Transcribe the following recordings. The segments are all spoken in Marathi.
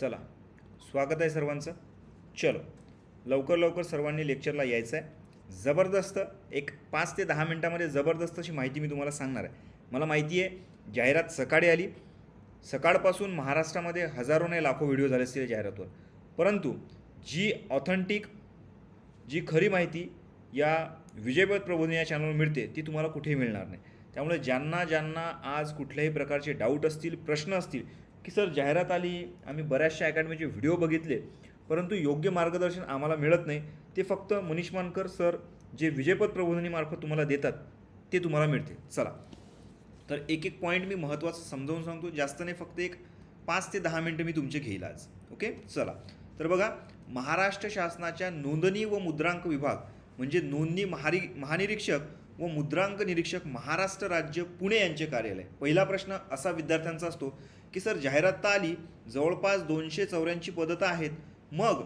चला स्वागत आहे सर्वांचं. चलो लवकर लवकर सर्वांनी लेक्चरला यायचं आहे जबरदस्त एक पाच ते दहा मिनटामध्ये जबरदस्त अशी माहिती मी तुम्हाला सांगणार आहे. मला माहिती आहे जाहिरात सकाळी आली. सकाळपासून महाराष्ट्रामध्ये हजारो नाही लाखो व्हिडिओ झाले असतील जाहिरातवर. परंतु जी ऑथेंटिक जी खरी माहिती या विजयपद प्रबोधन या चॅनलवर मिळते ती तुम्हाला कुठेही मिळणार नाही. त्यामुळे ज्यांना ज्यांना आज कुठल्याही प्रकारचे डाऊट असतील प्रश्न असतील की सर जाहिरात आली आम्ही बऱ्याचशा अकॅडमीचे व्हिडिओ बघितले परंतु योग्य मार्गदर्शन आम्हाला मिळत नाही. ते फक्त मनीष मानकर सर जे विजयपद प्रबोधनीमार्फत तुम्हाला देतात ते तुम्हाला मिळते. चला. तर एक एक पॉईंट मी महत्त्वाचं समजावून सांगतो. जास्त नाही फक्त एक पाच ते दहा मिनटं मी तुमचे घेईल आज. ओके? चला. तर बघा महाराष्ट्र शासनाच्या नोंदणी व मुद्रांक विभाग म्हणजे नोंदणी महारी महानिरीक्षक व मुद्रांक निरीक्षक महाराष्ट्र राज्य पुणे यांचे कार्यालय. पहिला प्रश्न असा विद्यार्थ्यांचा असतो की सर जाहिरात तर आली जवळपास दोनशे चौऱ्याऐंशी पदं तर आहेत. मग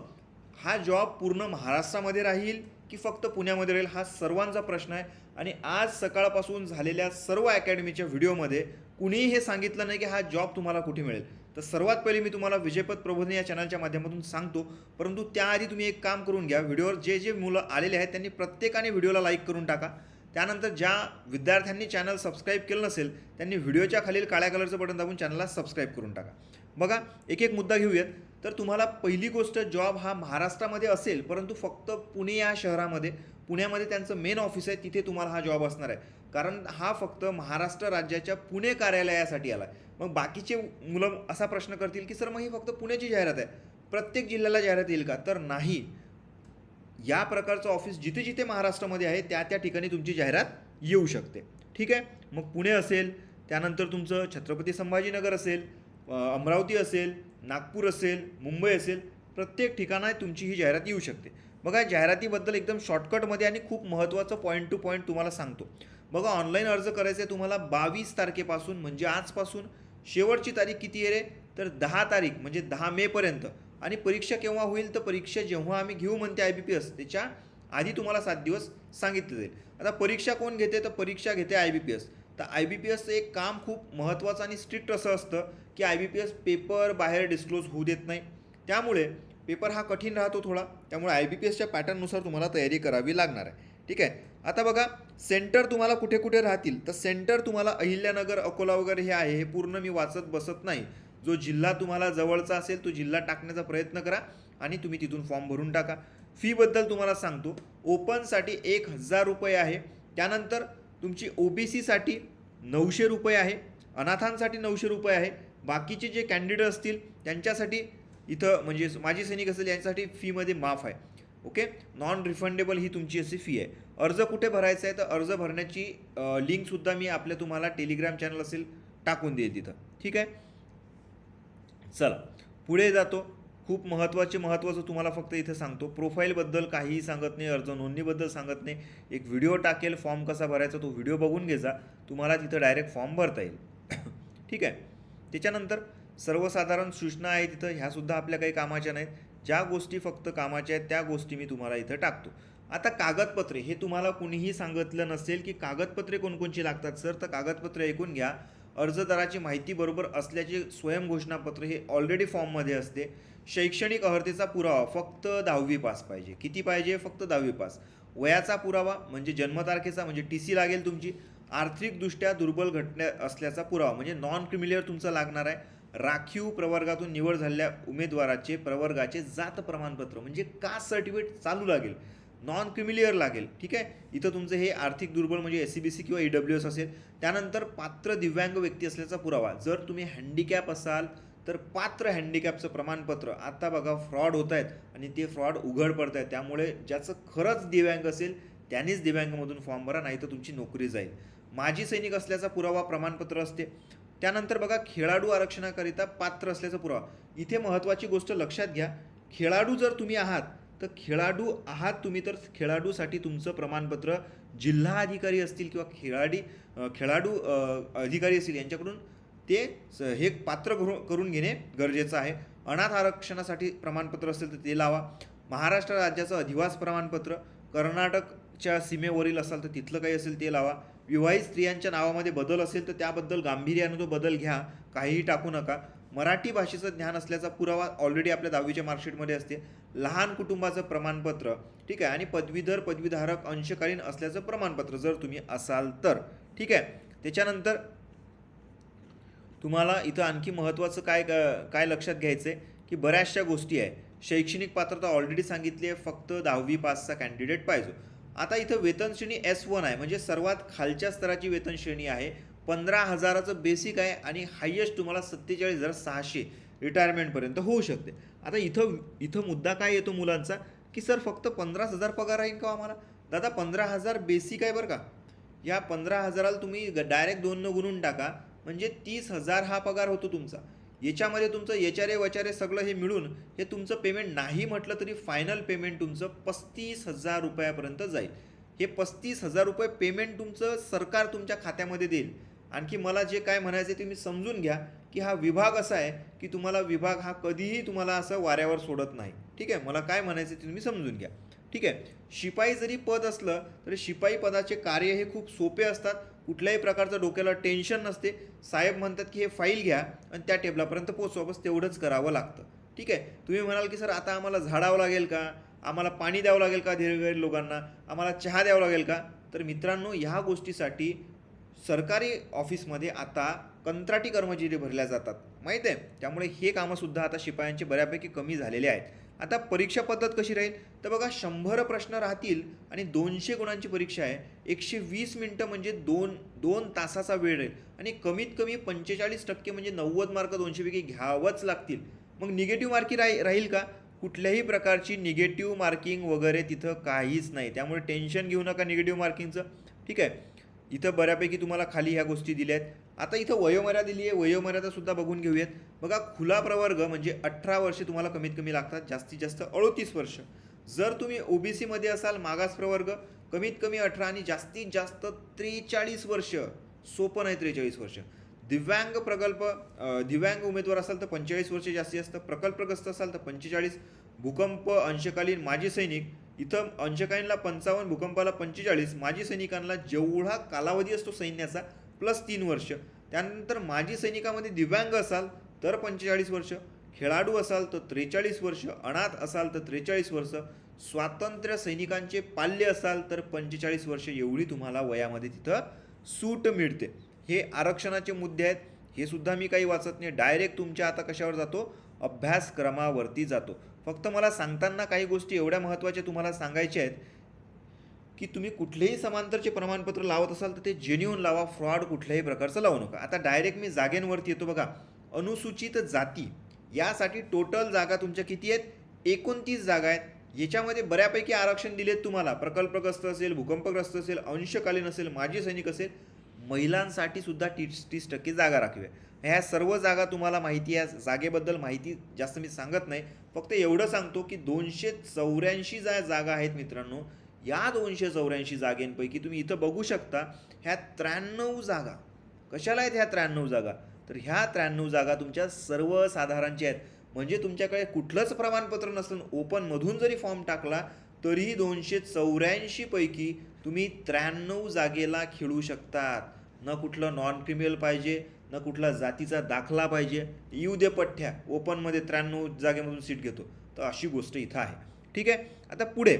हा जॉब पूर्ण महाराष्ट्रामध्ये राहील की फक्त पुण्यामध्ये राहील? हा सर्वांचा प्रश्न आहे. आणि आज सकाळपासून झालेल्या सर्व अकॅडमीच्या व्हिडिओमध्ये कुणीही हे सांगितलं नाही की हा जॉब तुम्हाला कुठे मिळेल. तर सर्वात पहिले मी तुम्हाला विजयपद प्रबोधन या चॅनलच्या माध्यमातून सांगतो. परंतु त्याआधी तुम्ही एक काम करून घ्या. व्हिडिओवर जे जे मुलं आलेले आहेत त्यांनी प्रत्येकाने व्हिडिओला लाईक करून टाका. त्यानंतर ज्या विद्यार्थ्यांनी चॅनल सबस्क्राईब केलं नसेल त्यांनी व्हिडिओच्या खालील काळ्या कलरचं बटन दाबून चॅनलला सबस्क्राईब करून टाका. बघा एक एक मुद्दा घेऊयात. तर तुम्हाला पहिली गोष्ट जॉब हा महाराष्ट्रामध्ये असेल परंतु फक्त पुणे या शहरामध्ये पुण्यामध्ये त्यांचं मेन ऑफिस आहे तिथे तुम्हाला हा जॉब असणार आहे. कारण हा फक्त महाराष्ट्र राज्याच्या पुणे कार्यालयासाठी आला आहे मग बाकीचे मुलं असा प्रश्न करतील की सर मग ही फक्त पुण्याची जाहिरात आहे. प्रत्येक जिल्ह्याला जाहिरात येईल का? तर नाही. या प्रकारचं ऑफिस जिथे जिथे महाराष्ट्रामध्ये आहे त्या त्या ठिकाणी तुमची जाहिरात येऊ शकते. ठीक आहे? मग पुणे असेल त्यानंतर तुमचं छत्रपती संभाजीनगर असेल अमरावती असेल नागपूर असेल मुंबई असेल प्रत्येक ठिकाणा तुमची ही जाहिरात येऊ शकते. बघा जाहिरातीबद्दल एकदम शॉर्टकटमध्ये आणि खूप महत्त्वाचं पॉईंट टू पॉईंट तुम्हाला सांगतो. बघा ऑनलाईन अर्ज करायचे आहे तुम्हाला बावीस तारखेपासून म्हणजे आजपासून शेवटची तारीख किती आहे रे? तर दहा तारीख म्हणजे दहा मेपर्यंत आणि परीक्षा केव्हा होईल तर परीक्षा जेव्हा आम्ही घेऊ म्हणते आय बी पी एस त्याच्या आधी तुम्हाला सात दिवस सांगितले जाईल. आता परीक्षा कोण घेते? तर परीक्षा घेते आय बी पी एस तर आय बी पी एसचं एक काम खूप महत्त्वाचं आणि स्ट्रिक्ट असं असतं की I B P S paper बाहेर डिस्क्लोज होऊ देत नाही. त्यामुळे पेपर हा कठीण राहतो थोडा. त्यामुळे आय बी पी एसच्या पॅटर्ननुसार तुम्हाला तयारी करावी लागणार आहे. ठीक आहे? आता बघा सेंटर तुम्हाला कुठे कुठे राहतील? तर सेंटर तुम्हाला अहिल्यानगर अकोला वगैरे हे आहे. हे पूर्ण मी वाचत बसत नाही. जो जिल्हा तुम्हाला जवळचा असेल तो जिल्हा टाकण्याचा प्रयत्न करा आणि तुम्ही तिथून फॉर्म भरून टाका. फीबद्दल तुम्हाला सांगतो ओपनसाठी एक हजार रुपये आहे. त्यानंतर तुमची ओ बी सीसाठी नऊशे रुपये आहे. अनाथांसाठी नऊशे रुपये आहे. बाकीचे जे कॅन्डिडेट असतील त्यांच्यासाठी इथं म्हणजे माजी सैनिक असेल यांच्यासाठी फीमध्ये माफ आहे. ओके नॉन रिफंडेबल ही तुमची अशी फी आहे. अर्ज कुठे भरायचा आहे तर अर्ज भरण्याची लिंकसुद्धा मी आपल्या तुम्हाला टेलिग्राम चॅनल असेल टाकून देईल तिथं. ठीक आहे? चला पुढे जातो. खूप महत्त्वाचे महत्त्वाचं तुम्हाला फक्त इथं सांगतो. प्रोफाईलबद्दल काहीही सांगत नाही अर्ज नोंदणीबद्दल सांगत नाही. एक व्हिडिओ टाकेल फॉर्म कसा भरायचा तो व्हिडिओ बघून घेजा तुम्हाला तिथं डायरेक्ट फॉर्म भरता येईल. ठीक आहे? त्याच्यानंतर सर्वसाधारण सूचना आहे तिथं. ह्यासुद्धा आपल्या काही कामाच्या नाहीत. ज्या गोष्टी फक्त कामाच्या आहेत त्या गोष्टी मी तुम्हाला इथं टाकतो. आता कागदपत्रे हे तुम्हाला कुणीही सांगितलं नसेल की कागदपत्रे कोणकोणची लागतात सर? तर कागदपत्रे ऐकून घ्या. अर्जदाराची माहिती बरोबर असल्याचे स्वयंघोषणापत्र हे ऑलरेडी फॉर्ममध्ये असते. शैक्षणिक अर्हतेचा पुरावा फक्त दहावी पास पाहिजे. किती पाहिजे? फक्त दहावी पास. वयाचा पुरावा म्हणजे जन्मतारखेचा म्हणजे टी सी लागेल तुमची. आर्थिकदृष्ट्या दुर्बल घटना असल्याचा पुरावा म्हणजे नॉन क्रिमिलियर तुमचा लागणार आहे. राखीव प्रवर्गातून निवड झालेल्या उमेदवाराचे प्रवर्गाचे जात प्रमाणपत्र म्हणजे कास्ट सर्टिफिकेट चालू लागेल? नॉन क्रिमिलियर लागेल ठीक आहे? इथं तुमचं हे आर्थिक दुर्बल म्हणजे एस सी बी सी किंवा ई डब्ल्यू एस असेल त्यानंतर पात्र दिव्यांग व्यक्ती असल्याचा पुरावा. जर तुम्ही हँडिकॅप असाल तर पात्र हँडिकॅपचं प्रमाणपत्र. आता बघा फ्रॉड होत आहेत आणि ते फ्रॉड उघड पडत आहेत त्यामुळे ज्याचं खरंच दिव्यांग असेल त्यांनीच दिव्यांगमधून फॉर्म भरा नाही तर तुमची नोकरी जाईल. माजी सैनिक असल्याचा पुरावा प्रमाणपत्र असते. त्यानंतर बघा खेळाडू आरक्षणाकरिता पात्र असल्याचा पुरावा. इथे महत्त्वाची गोष्ट लक्षात घ्या. खेळाडू जर तुम्ही आहात तर खेळाडू आहात तुम्ही तर खेळाडूसाठी तुमचं प्रमाणपत्र जिल्हा अधिकारी असतील किंवा खेळाडी खेळाडू अधिकारी असतील यांच्याकडून ते स- हे पात्र करून घेणे गरजेचं आहे. अनाथ आरक्षणासाठी प्रमाणपत्र असेल तर ते लावा. महाराष्ट्र राज्याचं अधिवास प्रमाणपत्र कर्नाटकच्या सीमेवरील असाल तर तिथलं काही असेल ते लावा. विवाहित स्त्रियांच्या नावामध्ये बदल असेल तर त्याबद्दल गांभीर्यानं तो बदल घ्या. काहीही टाकू नका. मराठी भाषेचं ज्ञान असल्याचा पुरावा ऑलरेडी आपल्या दहावीच्या मार्कशीटमध्ये असते. लहान कुटुंबाचं प्रमाणपत्र ठीक आहे? आणि पदवीधर पदवीधारक अंशकालीन असल्याचं प्रमाणपत्र जर तुम्ही असाल तर ठीक आहे? त्याच्यानंतर तुम्हाला इथं आणखी महत्त्वाचं काय काय लक्षात घ्यायचं आहे की बऱ्याचशा गोष्टी आहे. शैक्षणिक पात्रता ऑलरेडी सांगितली आहे फक्त दहावी पासचा कॅन्डिडेट पाहिजे. आता इथं वेतन श्रेणी एस वन आहे म्हणजे सर्वात खालच्या स्तराची वेतन श्रेणी आहे. पंधरा हजाराचं बेसिक आहे आणि हायेस्ट तुम्हाला सत्तेचाळीस हजार सहाशे रिटायरमेंटपर्यंत होऊ शकते. आता इथं इथं मुद्दा काय येतो मुलांचा? की सर फक्त पंधराच हजार पगार राहील का आम्हाला? दादा पंधरा हजार बेसिक आहे बरं का. या पंधरा हजाराला तुम्ही डायरेक्ट दोननं गुणून टाका. म्हणजे तीस हजार हा पगार होतो तुमचा. याच्यामध्ये तुमचं याच्यारे वचारे सगळं हे मिळून हे तुमचं पेमेंट नाही म्हटलं तरी फायनल पेमेंट तुमचं पस्तीस हजार रुपयापर्यंत जाईल. हे पस्तीस हजार रुपये पेमेंट तुमचं सरकार तुमच्या खात्यामध्ये देईल. आणखी मला जे काय म्हणायचं आहे ते मी समजून घ्या की हा विभाग असा आहे की तुम्हाला विभाग हा कधीही तुम्हाला असं वाऱ्यावर सोडत नाही. ठीक आहे? मला काय म्हणायचं ते तुम्ही समजून घ्या. ठीक आहे? शिपाई जरी पद असलं तरी शिपाई पदाचे कार्य हे खूप सोपे असतात. कुठल्याही प्रकारचं डोक्याला टेन्शन नसते. साहेब म्हणतात की हे फाईल घ्या आणि त्या टेबलापर्यंत पोचवा बस तेवढंच करावं लागतं. ठीक आहे? तुम्ही म्हणाल की सर आता आम्हाला झाडावं लागेल का? आम्हाला पाणी द्यावं लागेल का धीरगरीब लोकांना? आम्हाला चहा द्यावं लागेल का? तर मित्रांनो ह्या गोष्टीसाठी सरकारी ऑफिसमध्ये आता कंत्राटी कर्मचारी भरल्या जातात. माहीत आहे? त्यामुळे हे कामंसुद्धा आता शिपायांचे बऱ्यापैकी कमी झालेले आहेत. आता परीक्षा पद्धत कशी राहील? तर बघा शंभर प्रश्न राहतील आणि दोनशे गुणांची परीक्षा आहे. एकशे वीस मिनटं म्हणजे दोन दोन तासाचा वेळ राहील. आणि कमीत कमी पंचेचाळीस टक्के म्हणजे नव्वद मार्क दोनशेपैकी घ्यावंच लागतील. मग निगेटिव्ह मार्किंग राही राहील का? कुठल्याही प्रकारची निगेटिव्ह मार्किंग वगैरे तिथं काहीच नाही. त्यामुळे टेन्शन घेऊ नका निगेटिव्ह मार्किंगचं. ठीक आहे? इथं बऱ्यापैकी तुम्हाला खाली ह्या गोष्टी दिल्या आहेत आता इथं वयोमर्यादा दिली आहे वयोमर्यादासुद्धा बघून घेऊयात. बघा खुला प्रवर्ग म्हणजे अठरा वर्षे तुम्हाला कमीत कमी लागतात. जास्तीत जास्त अडोतीस वर्ष. जर तुम्ही ओबीसीमध्ये असाल मागास प्रवर्ग कमीत कमी अठरा आणि जास्तीत जास्त त्रेचाळीस वर्ष सोपं नाही त्रेचाळीस वर्ष. दिव्यांग प्रकल्प दिव्यांग उमेदवार असाल तर पंचेचाळीस वर्ष जास्तीत जास्त. प्रकल्पग्रस्त असाल तर पंचेचाळीस. भूकंप अंशकालीन माजी सैनिक इथं अंशकालीनला पंचावन्न भूकंपाला पंचेचाळीस माजी सैनिकांना जेवढा कालावधी असतो सैन्याचा प्लस तीन वर्ष. त्यानंतर माजी सैनिकामध्ये दिव्यांग असाल तर पंचेचाळीस वर्ष. खेळाडू असाल तर त्रेचाळीस वर्ष. अनाथ असाल तर त्रेचाळीस वर्ष. स्वातंत्र्य सैनिकांचे पाल्य असाल तर पंचेचाळीस वर्ष. एवढी तुम्हाला वयामध्ये तिथं सूट मिळते. हे आरक्षणाचे मुद्दे आहेत. हे सुद्धा मी काही वाचत नाही. डायरेक्ट तुमच्या आता कशावर जातो? अभ्यासक्रमावरती जातो. फक्त मला सांगताना काही गोष्टी एवढ्या महत्त्वाच्या तुम्हाला सांगायच्या आहेत की तुम्ही कुठलेही समांतरचे प्रमाणपत्र लावत असाल तर ते जेन्युन लावा फ्रॉड कुठल्याही प्रकारचं लावू नका. आता डायरेक्ट मी जागेंवरती येतो बघा. अनुसूचित जाती यासाठी टोटल जागा तुमच्या किती आहेत? एकोणतीस जागा आहेत. याच्यामध्ये बऱ्यापैकी आरक्षण दिलेत तुम्हाला. प्रकल्पग्रस्त असेल भूकंपग्रस्त असेल अंशकालीन असेल माजी सैनिक असेल महिलांसाठी सुद्धा तीस तीस टक्के जागा राखीव आहे. ह्या सर्व जागा तुम्हाला माहिती आहे जागेबद्दल माहिती जास्त मी सांगत नाही. फक्त एवढं सांगतो की दोनशे चौऱ्याऐंशी ज्या जागा आहेत मित्रांनो या दोनशे चौऱ्याऐंशी जागेंपैकी तुम्ही इथं बघू शकता ह्या त्र्याण्णव जागा. कशाला आहेत ह्या त्र्याण्णव जागा? तर ह्या त्र्याण्णव जागा तुमच्या सर्वसाधारणच्या आहेत. म्हणजे तुमच्याकडे कुठलंच प्रमाणपत्र नसून ओपनमधून जरी फॉर्म टाकला तरीही दोनशे चौऱ्याऐंशीपैकी तुम्ही त्र्याण्णव जागेला खेळू शकतात. न कुठलं नॉन क्रिमिनल पाहिजे न कुठला जातीचा दाखला पाहिजे. येऊ दे पठ्ठ्या ओपनमध्ये त्र्याण्णव जागेमधून सीट घेतो. तर अशी गोष्ट इथं आहे. ठीक आहे? आता पुढे.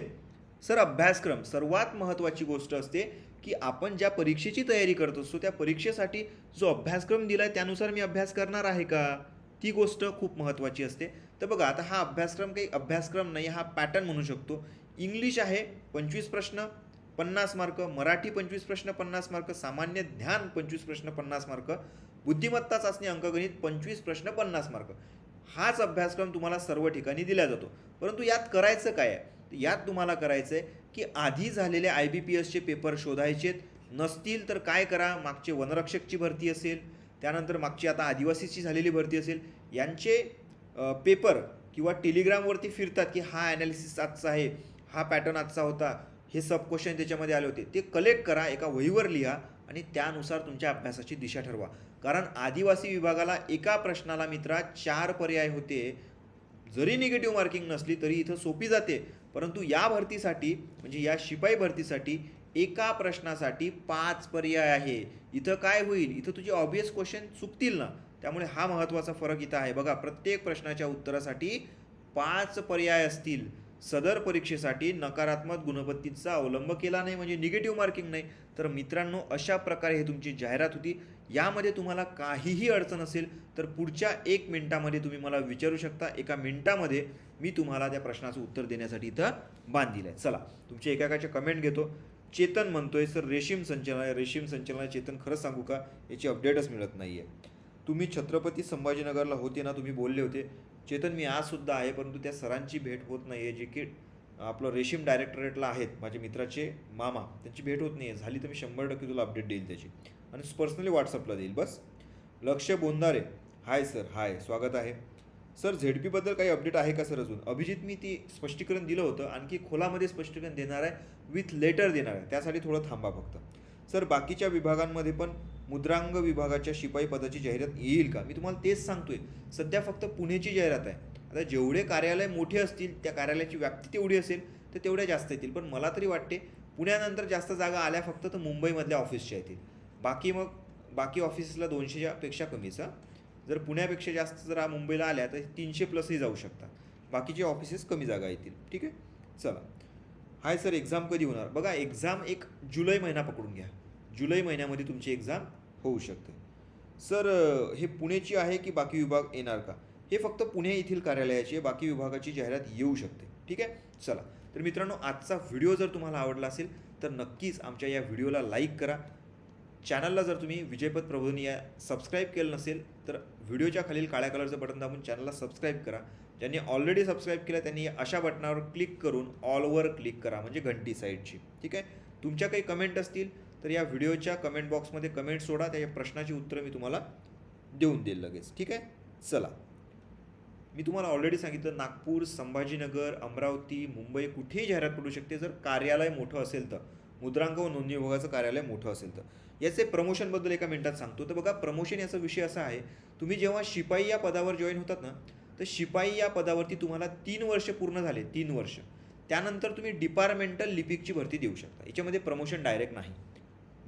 सर अभ्यासक्रम. सर्वात महत्त्वाची गोष्ट असते की आपण ज्या परीक्षेची तयारी करत असतो त्या परीक्षेसाठी जो अभ्यासक्रम दिला आहे त्यानुसार मी अभ्यास करणार आहे का? ती गोष्ट खूप महत्त्वाची असते. तर बघा आता हा अभ्यासक्रम काही अभ्यासक्रम नाही हा पॅटर्न म्हणू शकतो. इंग्लिश आहे पंचवीस प्रश्न पन्नास मार्क मराठी पंचवीस प्रश्न पन्नास मार्क सामान्य ज्ञान पंचवीस प्रश्न पन्नास मार्क बुद्धिमत्ता चाचणी अंकगणित पंचवीस प्रश्न पन्नास मार्क. हाच अभ्यासक्रम तुम्हाला सर्व ठिकाणी दिला जातो. परंतु यात करायचं काय आहे? यात तुम्हाला करायचं आहे की आधी झालेले आय बी पी एसचे पेपर शोधायचेत नसतील तर काय करा? मागचे वनरक्षकची भरती असेल त्यानंतर मागची आता आदिवासीची झालेली भरती असेल यांचे पेपर किंवा टेलिग्रामवरती फिरतात की हा ॲनालिसिस आजचा आहे. हा पॅटर्न आजचा होता. हे सब क्वेश्चन त्याच्यामध्ये आले होते ते कलेक्ट करा एका वहीवर लिहा आणि त्यानुसार तुमच्या अभ्यासाची दिशा ठरवा. कारण आदिवासी विभागाला एका प्रश्नाला मित्रा चार पर्याय होते. जरी निगेटिव्ह मार्किंग नसली तरी इथं सोपी जाते. परंतु या भरतीसाठी म्हणजे या शिपाई भरतीसाठी एका प्रश्नासाठी पाच पर्याय आहे. इथं काय होईल? इथं तुझे ऑब्वियस क्वेश्चन चुकतील ना? त्यामुळे हा महत्त्वाचा फरक इथं आहे. बघा प्रत्येक प्रश्नाच्या उत्तरासाठी पाच पर्याय असतील. सदर परीक्षेसाठी नकारात्मक गुणपत्तीचा अवलंब केला नाही म्हणजे निगेटिव्ह मार्किंग नाही. तर मित्रांनो अशा प्रकारे हे तुमची जाहिरात होती. यामध्ये तुम्हाला काहीही अडचण असेल तर पुढच्या एक मिनिटामध्ये तुम्ही मला विचारू शकता. एका मिनिटामध्ये मी तुम्हाला त्या प्रश्नाचं उत्तर देण्यासाठी इथं बांधील आहे. चला तुमचे एकाकाचे कमेंट घेतो. चेतन म्हणतोय सर रेशीम संचलनालय रेशीम संचलनालय चेतन खरंच सांगू का? याची अपडेटच मिळत नाही आहे तुम्ही छत्रपती संभाजीनगरला होते ना तुम्ही बोलले होते. चेतन मी आजसुद्धा आहे परंतु त्या सरांची भेट होत नाही आहे जे की आपलं रेशीम डायरेक्टरेटला आहेत माझ्या मित्राचे मामा. त्यांची भेट होत नाही आहे झाली तर मी शंभर टक्के तुला अपडेट देईल त्याची. आणि पर्सनली व्हॉट्सअपला देईल. बस. लक्ष बोंधारे. हाय सर हाय स्वागत आहे. सर झेड पीबद्दल काही अपडेट आहे का सर अजून? अभिजित मी ती स्पष्टीकरण दिलं होतं. आणखी खोलामध्ये स्पष्टीकरण देणार आहे. विथ लेटर देणार आहे. त्यासाठी थोडं थांबा फक्त. सर बाकीच्या विभागांमध्ये पण मुद्रांग विभागाच्या शिपाई पदाची जाहिरात येईल का? मी तुम्हाला तेच सांगतोय. सध्या फक्त पुणेची जाहिरात आहे. आता जेवढे कार्यालय मोठे असतील त्या कार्यालयाची व्याप्ती तेवढी असेल तर तेवढ्या जास्त येतील. पण मला तरी वाटते पुण्यानंतर जास्त जागा आल्या फक्त तर मुंबईमधल्या ऑफिसच्या येतील. बाकी मग बाकी ऑफिसला दोनशेच्या पेक्षा कमीच जर पुण्यापेक्षा जास्त जर मुंबईला आल्या तर तीनशे प्लसही जाऊ शकतात. बाकीचे ऑफिसेस कमी जागा येतील. ठीक आहे? चला. हाय सर एक्झाम कधी होणार? बघा एक्झाम एक जुलै महिना पकडून घ्या. जुलै महिन्यामध्ये तुमची एक्झाम होऊ शकते. सर हे पुणेची आहे की बाकी विभाग येणार का? हे फक्त पुणे येथील कार्यालयाची आहे बाकी विभागाची जाहिरात येऊ शकते. ठीक आहे? चला. तर मित्रांनो आजचा व्हिडिओ जर तुम्हाला आवडला असेल तर नक्कीच आमच्या या व्हिडिओला लाईक करा. चॅनलला जर तुम्ही विजयपद प्रबोधनी या सबस्क्राईब केलं नसेल तर व्हिडिओच्या खालील काळ्या कलरचं बटन दाबून चॅनलला सबस्क्राईब करा. ज्यांनी ऑलरेडी सबस्क्राईब केलं त्यांनी अशा बटनावर क्लिक करून ऑलवर क्लिक करा म्हणजे घंटी साईडची ठीक आहे? तुमच्या काही कमेंट असतील तर या व्हिडिओच्या कमेंट बॉक्समध्ये कमेंट सोडा त्या प्रश्नाची उत्तरं मी तुम्हाला देऊन देईल लगेच. ठीक आहे? चला. मी तुम्हाला ऑलरेडी सांगितलं नागपूर संभाजीनगर अमरावती मुंबई कुठेही जाहिरात पडू शकते. जर कार्यालय मोठं असेल तर मुद्रांक व नोंदणी विभागाचं कार्यालय मोठं असेल तर. याचे प्रमोशनबद्दल एका मिनिटात सांगतो. तर बघा प्रमोशन याचा विषय असा आहे तुम्ही जेव्हा शिपाई या पदावर जॉईन होतात ना तर शिपाई या पदावरती तुम्हाला तीन वर्ष पूर्ण झाले तीन वर्ष. त्यानंतर तुम्ही डिपार्टमेंटल लिपिकची भरती देऊ शकता. याच्यामध्ये प्रमोशन डायरेक्ट नाही.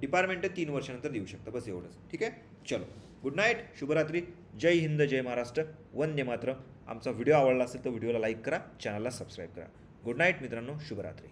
डिपार्टमेंट तीन वर्षानंतर देऊ शकता. बस एवढंच. ठीक आहे? चलो. गुड नाईट शुभरात्री. जय हिंद जय महाराष्ट्र. वंदे मात्र आमचा व्हिडिओ आवडला असेल तर व्हिडिओला लाईक करा. चॅनलला सबस्क्राईब करा. गुड नाईट मित्रांनो. शुभरात्री.